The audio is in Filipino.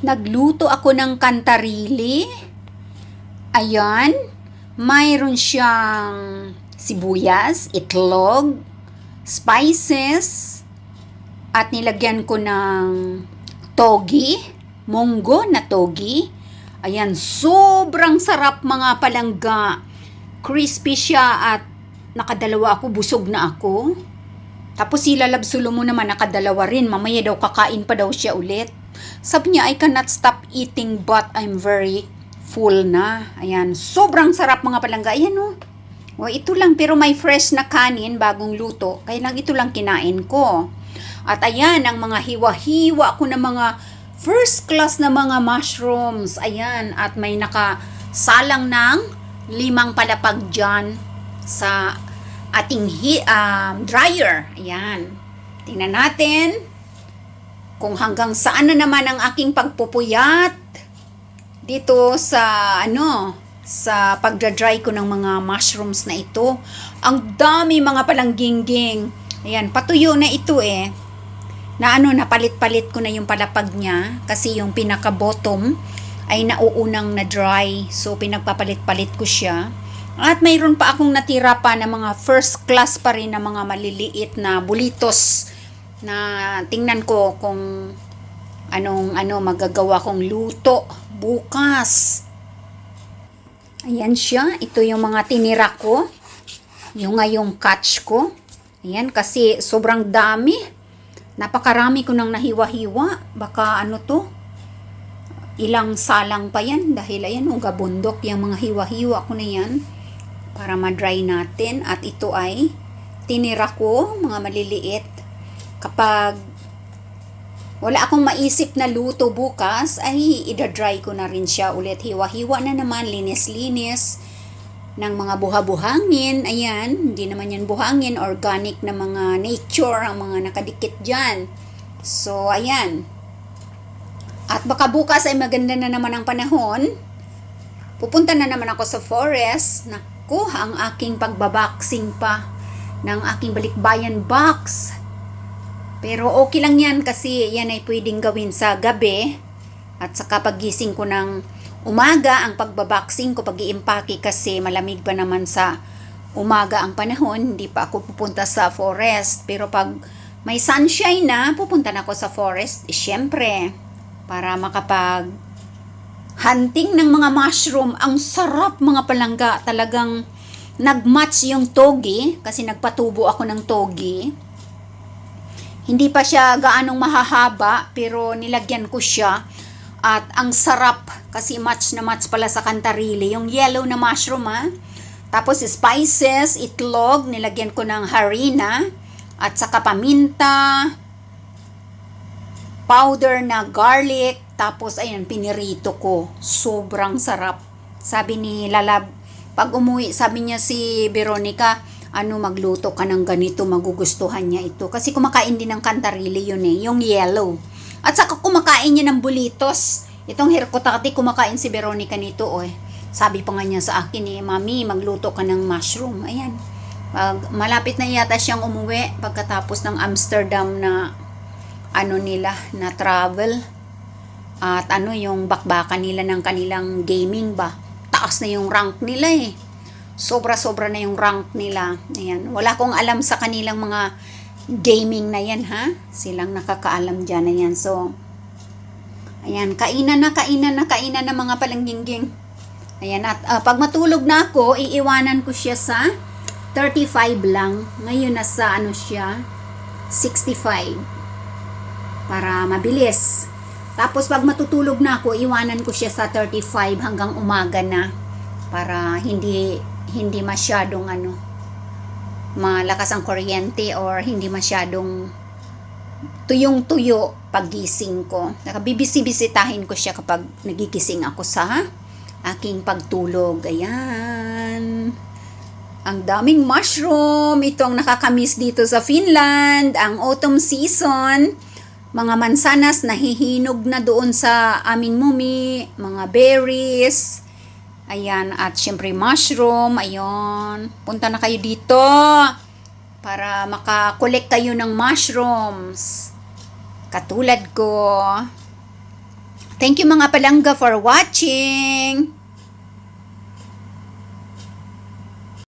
Nagluto ako ng kantarili. Ayan. Mayroon siyang sibuyas, itlog, spices, at nilagyan ko ng togi, munggo na togi. Ayan, sobrang sarap mga palangga. Crispy siya at nakadalawa ako, busog na ako. Tapos si Lalabsulo mo naman nakadalawa rin. Mamaya daw kakain pa daw siya ulit. Sabi niya, I cannot stop eating but I'm very full na. Ayan, sobrang sarap mga palangga. Ayan o. O, ito lang, pero may fresh na kanin, bagong luto. Kaya lang ito lang kinain ko. At ayan, ang mga hiwa-hiwa ko na mga first class na mga mushrooms. Ayan, at may nakasalang ng limang palapag dyan sa ating hi- um, dryer. Ayan. Tingnan natin kung hanggang saan na naman ang aking pagpupuyat dito sa ano sa pagdra-dry ko ng mga mushrooms na ito. Ang dami mga palangging-ging. Ayan, patuyo na ito eh. Na ano, napalit-palit ko na yung palapag niya kasi yung pinaka-bottom ay nauunang na dry. So, pinagpapalit-palit ko siya. At mayroon pa akong natira pa na mga first class pa rin na mga maliliit na bulitos na tingnan ko kung anong ano magagawa kong luto bukas. Ayan siya. Ito yung mga tinira ko. Yung ngayong catch ko. Ayan, kasi sobrang dami. Napakarami ko nang nahiwa-hiwa. Baka ano to? Ilang salang pa yan. Dahil ayan, uga bundok yung mga hiwa-hiwa ko na yan. Para ma-dry natin. At ito ay tinira ko, mga maliliit. Kapag wala akong maisip na luto bukas, ay idadry ko na rin siya ulit. Hiwa-hiwa na naman, linis-linis ng mga buha-buhangin. Ayan, hindi naman yan buhangin, organic na mga nature ang mga nakadikit dyan. So, ayan. At baka bukas ay maganda na naman ang panahon. Pupunta na naman ako sa forest. Naku, ang aking pagbaboxing pa ng aking balikbayan box. Pero okay lang yan kasi yan ay pwedeng gawin sa gabi. At saka pagising ko ng umaga ang pagbaboxing ko pag iimpake kasi malamig pa naman sa umaga ang panahon. Hindi pa ako pupunta sa forest. Pero pag may sunshine na pupunta na ako sa forest eh, syempre para makapag hunting ng mga mushroom. Ang sarap mga palangga. Talagang nagmatch yung togi kasi nagpatubo ako ng togi hindi pa siya gaanong mahahaba pero nilagyan ko siya at ang sarap kasi match na match pala sa kantarili yung yellow na mushroom ha. Tapos spices, itlog, nilagyan ko ng harina at saka paminta, powder na garlic, tapos ayun pinirito ko. Sobrang sarap. Sabi ni Lalab, pag umuwi, sabi niya si Veronica, ano magluto ka ng ganito, magugustuhan niya ito. Kasi kumakain din ng kantarili yun eh, yung yellow. At saka kumakain niya ng bulitos. Itong herkotati, kumakain si Veronica nito oh. eh. Sabi pa nga niya sa akin eh, Mami, magluto ka ng mushroom. Ayan. Pag, malapit na yata siyang umuwi pagkatapos ng Amsterdam na ano nila, na travel. At ano yung bakbakan nila ng kanilang gaming ba. Taas na yung rank nila eh sobra-sobra na yung rank nila. Ayan. Wala kong alam sa kanilang mga gaming na yan, ha? Silang nakakaalam dyan. Ayan. So, ayan. Kainan na, kainan na, kainan na mga palangging Ayan. At uh, pag matulog na ako, iiwanan ko siya sa 35 lang. Ngayon nasa ano siya, 65. Para mabilis. Tapos pag matutulog na ako, iwanan ko siya sa 35 hanggang umaga na para hindi hindi masyadong ano malakas ang kuryente or hindi masyadong tuyong-tuyo pagising ko. Nakabibisi-bisitahin ko siya kapag nagigising ako sa aking pagtulog. Ayan. Ang daming mushroom. Ito ang nakakamiss dito sa Finland. Ang autumn season. Mga mansanas nahihinog na doon sa aming mumi. Mga berries Ayan, at syempre mushroom, ayun. Punta na kayo dito para makakolek kayo ng mushrooms. Katulad ko. Thank you mga palangga for watching.